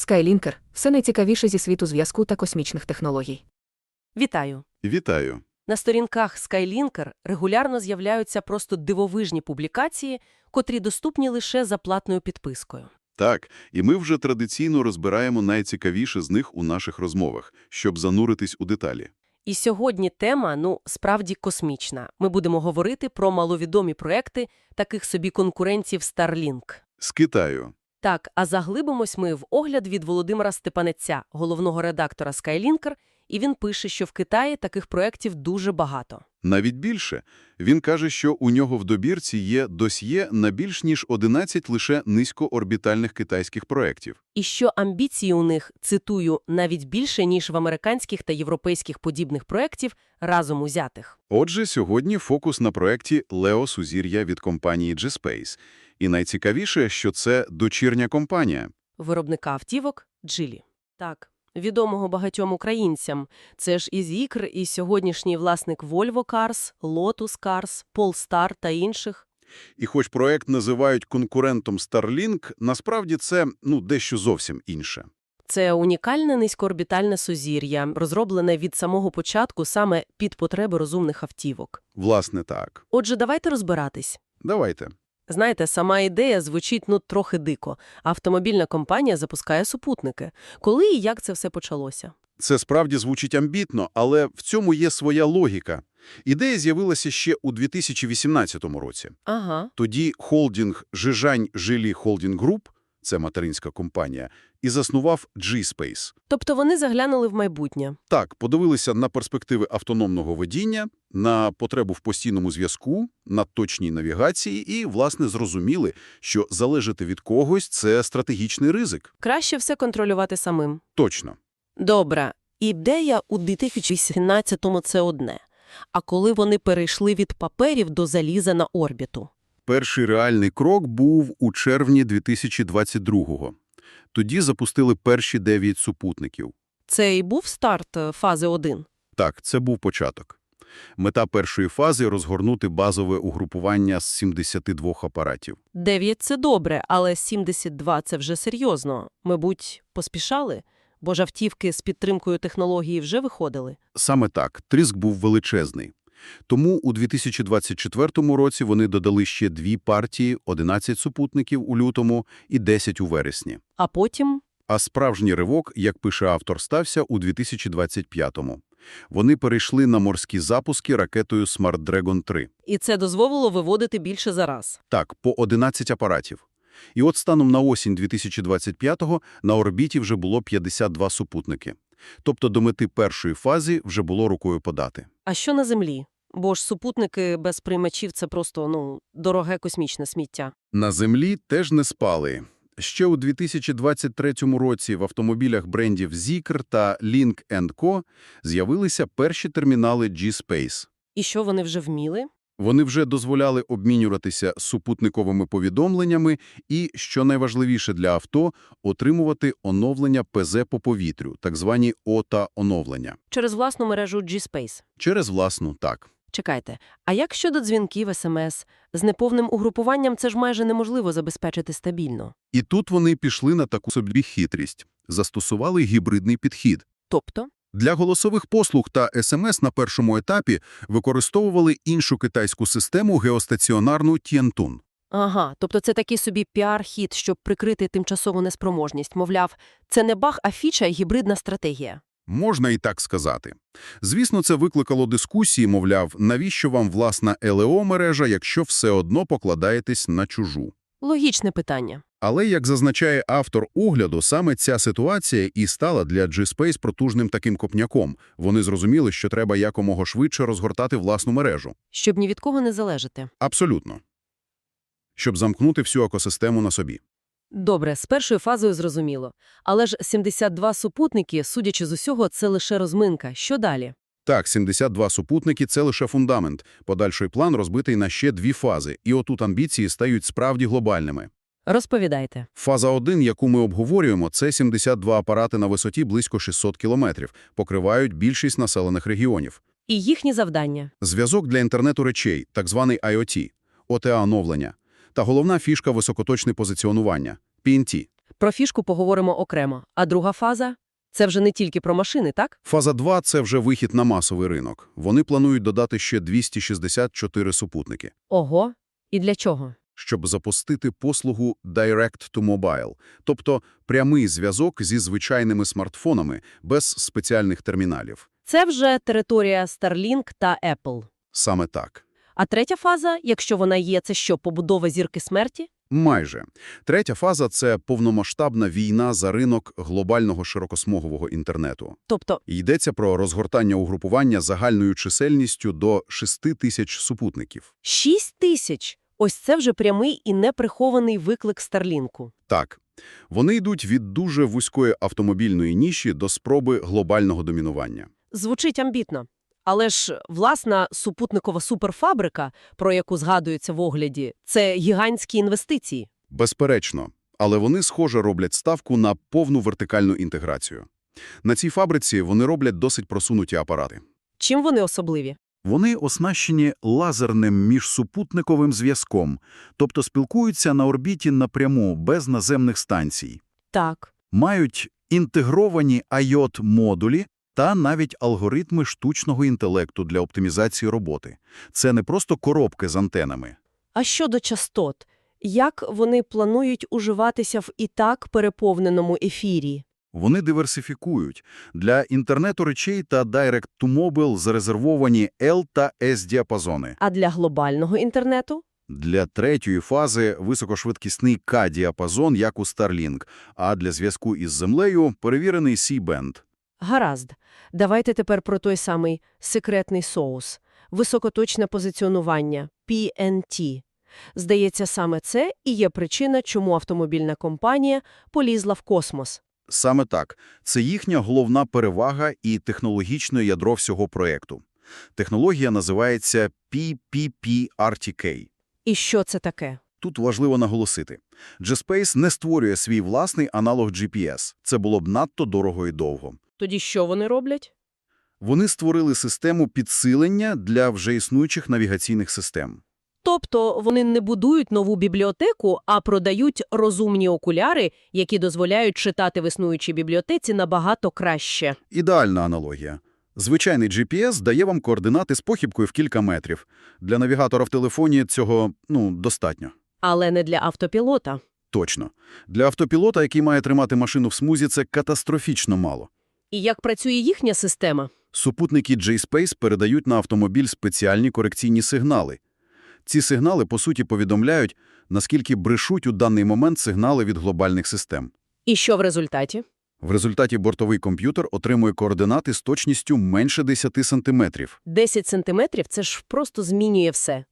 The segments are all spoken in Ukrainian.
Skylінкер – все найцікавіше зі світу зв'язку та космічних технологій. Вітаю! Вітаю. На сторінках Skylінкер регулярно з'являються просто дивовижні публікації, котрі доступні лише за платною підпискою. Так, і ми вже традиційно розбираємо найцікавіше з них у наших розмовах, щоб зануритись у деталі. І сьогодні тема, ну, справді космічна. Ми будемо говорити про маловідомі проекти таких собі конкурентів Starlink. З Китаю. Так, а заглибимось ми в огляд від Володимира Степанеця, головного редактора Skylінкер, і він пише, що в Китаї таких проєктів дуже багато. Навіть більше. Він каже, що у нього в добірці є досьє на більш ніж 11 лише низькоорбітальних китайських проєктів. І що амбіції у них, цитую, навіть більше, ніж в американських та європейських подібних проєктів разом узятих. Отже, сьогодні фокус на проєкті «Лео Сузір'я» від компанії G-Space. І найцікавіше, що це дочірня компанія. Виробника автівок Джилі. Так, відомого багатьом українцям. Це ж і Зікр, і сьогоднішній власник Volvo Cars, Lotus Cars, Polestar та інших. І хоч проект називають конкурентом Starlink, насправді це ну, дещо зовсім інше. Це унікальне низькоорбітальне сузір'я, розроблене від самого початку саме під потреби розумних автівок. Власне так. Отже, давайте розбиратись. Давайте. Знаєте, сама ідея звучить ну трохи дико. Автомобільна компанія запускає супутники. Коли і як це все почалося? Це справді звучить амбітно, але в цьому є своя логіка. Ідея з'явилася ще у 2018 році. Ага. Тоді холдинг Жижань Жилі Холдінг Груп, це материнська компанія, і заснував G-Space. Тобто вони заглянули в майбутнє. Так, подивилися на перспективи автономного водіння, на потребу в постійному зв'язку, на точній навігації і, власне, зрозуміли, що залежати від когось – це стратегічний ризик. Краще все контролювати самим. Точно. Добре. Ідея у 2018-му – це одне. А коли вони перейшли від паперів до заліза на орбіту? Перший реальний крок був у червні 2022-го. Тоді запустили перші дев'ять супутників. Це і був старт е, фази 1? Так, це був початок. Мета першої фази – розгорнути базове угрупування з 72 апаратів. 9 – це добре, але 72 – це вже серйозно. Мабуть, поспішали? Бо ж автівки з підтримкою технології вже виходили. Саме так, тріск був величезний. Тому у 2024 році вони додали ще дві партії, 11 супутників у лютому і 10 у вересні. А потім А справжній ривок, як пише автор, стався у 2025-му. Вони перейшли на морські запуски ракетою Smart Dragon 3. І це дозволило виводити більше за раз. Так, по 11 апаратів. І от станом на осінь 2025-го на орбіті вже було 52 супутники. Тобто до мети першої фази вже було рукою подати. А що на Землі? Бо ж супутники без приймачів – це просто, ну, дороге космічне сміття. На Землі теж не спали. Ще у 2023 році в автомобілях брендів Zikr та Link Co. з'явилися перші термінали G-Space. І що вони вже вміли? Вони вже дозволяли обмінюватися супутниковими повідомленнями і, що найважливіше для авто, отримувати оновлення ПЗ по повітрю, так звані ОТА-оновлення. Через власну мережу G-Space. Через власну так. Чекайте, а як щодо дзвінків, СМС? З неповним угрупуванням це ж майже неможливо забезпечити стабільно. І тут вони пішли на таку собі хитрість. Застосували гібридний підхід. Тобто? Для голосових послуг та СМС на першому етапі використовували іншу китайську систему геостаціонарну Тіантун. Ага, тобто це такий собі піар-хід, щоб прикрити тимчасову неспроможність. Мовляв, це не баг, а фіча і гібридна стратегія. Можна і так сказати. Звісно, це викликало дискусії, мовляв, навіщо вам власна ЛЕО-мережа, якщо все одно покладаєтесь на чужу. Логічне питання. Але, як зазначає автор огляду, саме ця ситуація і стала для G-Space протужним таким копняком. Вони зрозуміли, що треба якомога швидше розгортати власну мережу. Щоб ні від кого не залежати. Абсолютно. Щоб замкнути всю екосистему на собі. Добре, з першою фазою зрозуміло. Але ж 72 супутники, судячи з усього, це лише розминка. Що далі? Так, 72 супутники – це лише фундамент. Подальший план розбитий на ще дві фази. І отут амбіції стають справді глобальними. Розповідайте. Фаза 1, яку ми обговорюємо, це 72 апарати на висоті близько 600 кілометрів, покривають більшість населених регіонів. І їхні завдання. Зв'язок для інтернету речей, так званий IoT, ОТА-оновлення. Та головна фішка – високоточне позиціонування – PNT. Про фішку поговоримо окремо. А друга фаза – це вже не тільки про машини, так? Фаза 2 – це вже вихід на масовий ринок. Вони планують додати ще 264 супутники, Ого. І для чого? щоб запустити послугу Direct to Mobile, тобто прямий зв'язок зі звичайними смартфонами без спеціальних терміналів. Це вже територія Starlink та Apple. Саме так. А третя фаза, якщо вона є, це що, побудова зірки смерті? Майже. Третя фаза – це повномасштабна війна за ринок глобального широкосмугового інтернету. Тобто, Йдеться про розгортання угрупування загальною чисельністю до 6 тисяч супутників. 6 тисяч! Ось це вже прямий і неприхований виклик Старлінку. Так, вони йдуть від дуже вузької автомобільної ніші до спроби глобального домінування. Звучить амбітно. Але ж власна супутникова суперфабрика, про яку згадується в огляді, це гігантські інвестиції. Безперечно. Але вони, схоже, роблять ставку на повну вертикальну інтеграцію. На цій фабриці вони роблять досить просунуті апарати. Чим вони особливі? Вони оснащені лазерним міжсупутниковим зв'язком, тобто спілкуються на орбіті напряму, без наземних станцій. Так. Мають інтегровані IOT-модулі та навіть алгоритми штучного інтелекту для оптимізації роботи. Це не просто коробки з антенами. А щодо частот? Як вони планують уживатися в і так переповненому ефірі? Вони диверсифікують. Для інтернету речей та Direct-to-Mobile зарезервовані L та S-діапазони. А для глобального інтернету? Для третьої фази високошвидкісний К-діапазон, як у Starlink, а для зв'язку із землею – перевірений C-бенд. Гаразд. Давайте тепер про той самий секретний соус. Високоточне позиціонування – PNT. Здається, саме це і є причина, чому автомобільна компанія полізла в космос. Саме так. Це їхня головна перевага і технологічне ядро всього проєкту. Технологія називається PPP-RTK. І що це таке? Тут важливо наголосити. G-Space не створює свій власний аналог GPS. Це було б надто дорого і довго. Тоді що вони роблять? Вони створили систему підсилення для вже існуючих навігаційних систем. Тобто вони не будують нову бібліотеку, а продають розумні окуляри, які дозволяють читати в існуючій бібліотеці набагато краще. Ідеальна аналогія. Звичайний GPS дає вам координати з похибкою в кілька метрів. Для навігатора в телефоні цього, ну, достатньо. Але не для автопілота. Точно. Для автопілота, який має тримати машину в смузі, це катастрофічно мало. І як працює їхня система? Супутники J-Space передають на автомобіль спеціальні корекційні сигнали. Ці сигнали, по суті, повідомляють, наскільки брешуть у даний момент сигнали від глобальних систем. І що в результаті? В результаті бортовий комп'ютер отримує координати з точністю менше 10 сантиметрів. 10 сантиметрів – це ж просто змінює все.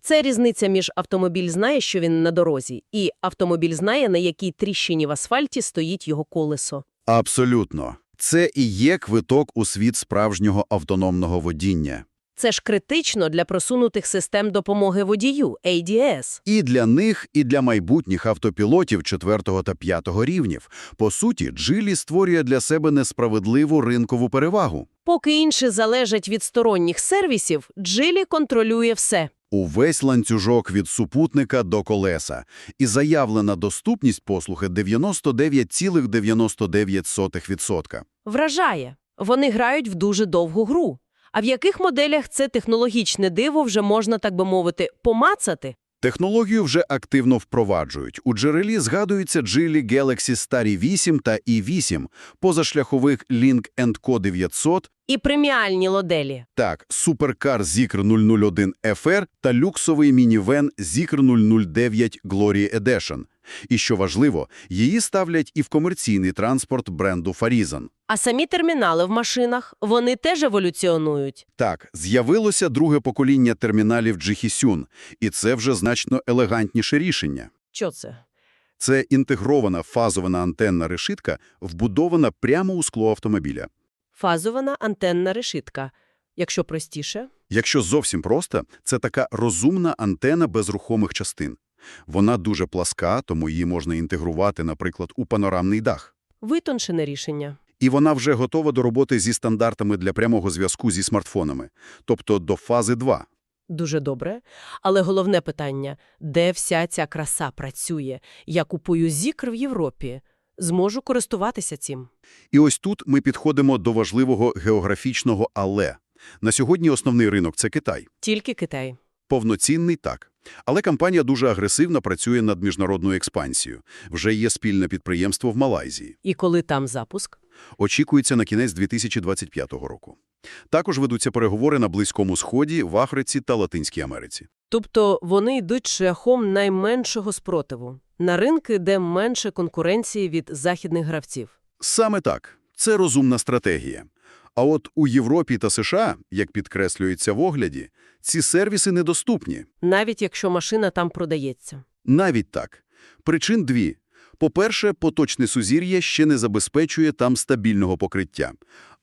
Це різниця між автомобіль знає, що він на дорозі, і автомобіль знає, на якій тріщині в асфальті стоїть його колесо. Абсолютно. Це і є квиток у світ справжнього автономного водіння. Це ж критично для просунутих систем допомоги водію – ADS. І для них, і для майбутніх автопілотів 4 та 5 рівнів. По суті, Джилі створює для себе несправедливу ринкову перевагу. Поки інші залежать від сторонніх сервісів, Джилі контролює все. Увесь ланцюжок від супутника до колеса. І заявлена доступність послуги 99,99%. Вражає. Вони грають в дуже довгу гру. А в яких моделях це технологічне диво вже можна, так би мовити, помацати? Технологію вже активно впроваджують. У джерелі згадуються джилі Galaxy Starry 8 та i8, позашляхових Link Co 900, І преміальні лоделі. так, суперкар Zikr 001 FR та люксовий мінівен Zikr 009 Glory Edition. І що важливо, її ставлять і в комерційний транспорт бренду Farizon. А самі термінали в машинах, вони теж еволюціонують. Так, з'явилося друге покоління терміналів Jihisun, і це вже значно елегантніше рішення. Що це? Це інтегрована фазована антенна решітка, вбудована прямо у скло автомобіля. Фазована антенна решітка. Якщо простіше, Якщо зовсім просто, це така розумна антена без рухомих частин. Вона дуже пласка, тому її можна інтегрувати, наприклад, у панорамний дах. витончене рішення. І вона вже готова до роботи зі стандартами для прямого зв'язку зі смартфонами, тобто до фази 2. Дуже добре. Але головне питання – де вся ця краса працює? Я купую зікр в Європі. Зможу користуватися цим? І ось тут ми підходимо до важливого географічного «але». На сьогодні основний ринок – це Китай. Тільки Китай. Повноцінний – так. Але компанія дуже агресивно працює над міжнародною експансією. Вже є спільне підприємство в Малайзії. І коли там запуск? Очікується на кінець 2025 року. Також ведуться переговори на Близькому Сході, в Африці та Латинській Америці. Тобто вони йдуть шляхом найменшого спротиву. На ринки, де менше конкуренції від західних гравців. Саме так. Це розумна стратегія. А от у Європі та США, як підкреслюється в огляді, ці сервіси недоступні. Навіть якщо машина там продається. Навіть так. Причин дві. По-перше, поточне сузір'я ще не забезпечує там стабільного покриття.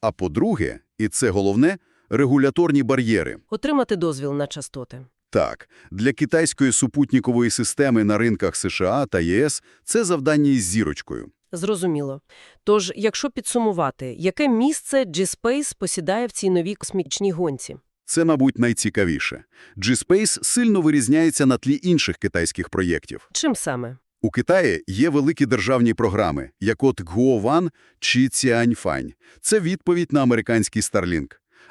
А по-друге, і це головне, регуляторні бар'єри. Отримати дозвіл на частоти. Так, для китайської супутникової системи на ринках США та ЄС це завдання із зірочкою. Зрозуміло. Тож, якщо підсумувати, яке місце G-Space посідає в цій новій космічній гонці? Це, мабуть, найцікавіше. G-Space сильно вирізняється на тлі інших китайських проєктів. Чим саме? У Китаї є великі державні програми, як от Guowan чи Cianfang. Це відповідь на американський Starlink.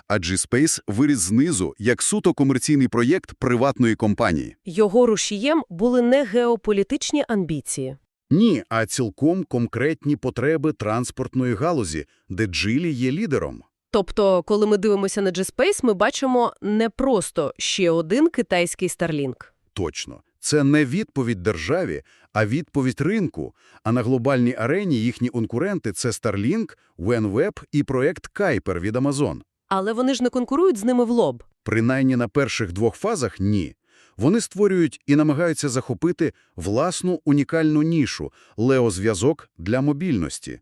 А G-Space виріс знизу як суто комерційний проєкт приватної компанії. Його рушієм були не геополітичні амбіції. Ні, а цілком конкретні потреби транспортної галузі, де Джилі є лідером. Тобто, коли ми дивимося на G-Space, ми бачимо не просто ще один китайський Starlink. Точно. Це не відповідь державі, а відповідь ринку. А на глобальній арені їхні конкуренти – це Starlink, OneWeb і проект Kuiper від Amazon. Але вони ж не конкурують з ними в лоб. Принаймні на перших двох фазах – ні. Вони створюють і намагаються захопити власну унікальну нішу – леозв'язок для мобільності.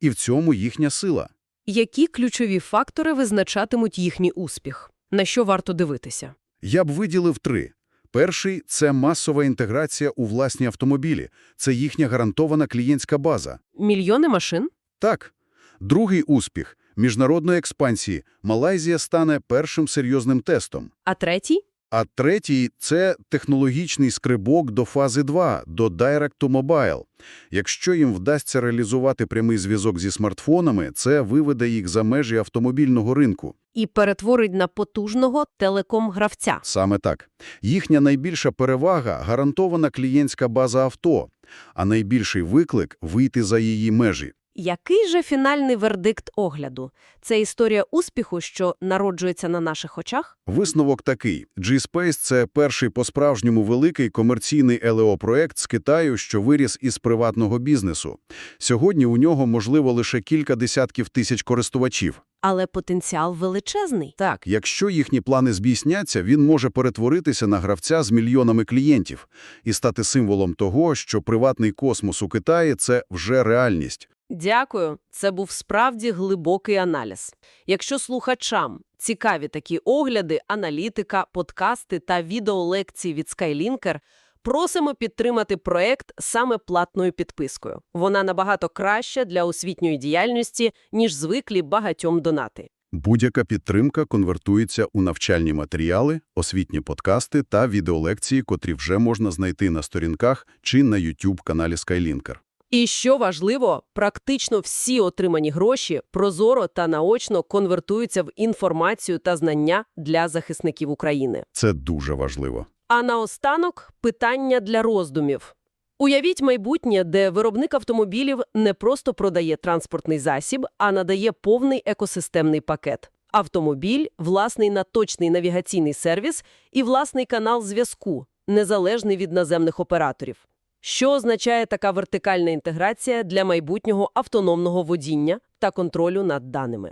І в цьому їхня сила. Які ключові фактори визначатимуть їхній успіх? На що варто дивитися? Я б виділив три. Перший – це масова інтеграція у власні автомобілі. Це їхня гарантована клієнтська база. Мільйони машин? Так. Другий успіх – міжнародної експансії. Малайзія стане першим серйозним тестом. А третій? А третій – це технологічний скрибок до фази 2, до Direct to Mobile. Якщо їм вдасться реалізувати прямий зв'язок зі смартфонами, це виведе їх за межі автомобільного ринку. І перетворить на потужного телеком-гравця. Саме так. Їхня найбільша перевага – гарантована клієнтська база авто, а найбільший виклик – вийти за її межі. Який же фінальний вердикт огляду? Це історія успіху, що народжується на наших очах? Висновок такий. G-Space – це перший по-справжньому великий комерційний ЛЕО-проект з Китаю, що виріс із приватного бізнесу. Сьогодні у нього, можливо, лише кілька десятків тисяч користувачів. Але потенціал величезний. Так, якщо їхні плани збійсняться, він може перетворитися на гравця з мільйонами клієнтів і стати символом того, що приватний космос у Китаї – це вже реальність. Дякую. Це був справді глибокий аналіз. Якщо слухачам цікаві такі огляди, аналітика, подкасти та відеолекції від Skylinker, просимо підтримати проект саме платною підпискою. Вона набагато краща для освітньої діяльності, ніж звиклі багатьом донати. Будь-яка підтримка конвертується у навчальні матеріали, освітні подкасти та відеолекції, котрі вже можна знайти на сторінках чи на YouTube-каналі Skylinker. І що важливо, практично всі отримані гроші прозоро та наочно конвертуються в інформацію та знання для захисників України. Це дуже важливо. А наостанок – питання для роздумів. Уявіть майбутнє, де виробник автомобілів не просто продає транспортний засіб, а надає повний екосистемний пакет. Автомобіль, власний наточний навігаційний сервіс і власний канал зв'язку, незалежний від наземних операторів. Що означає така вертикальна інтеграція для майбутнього автономного водіння та контролю над даними?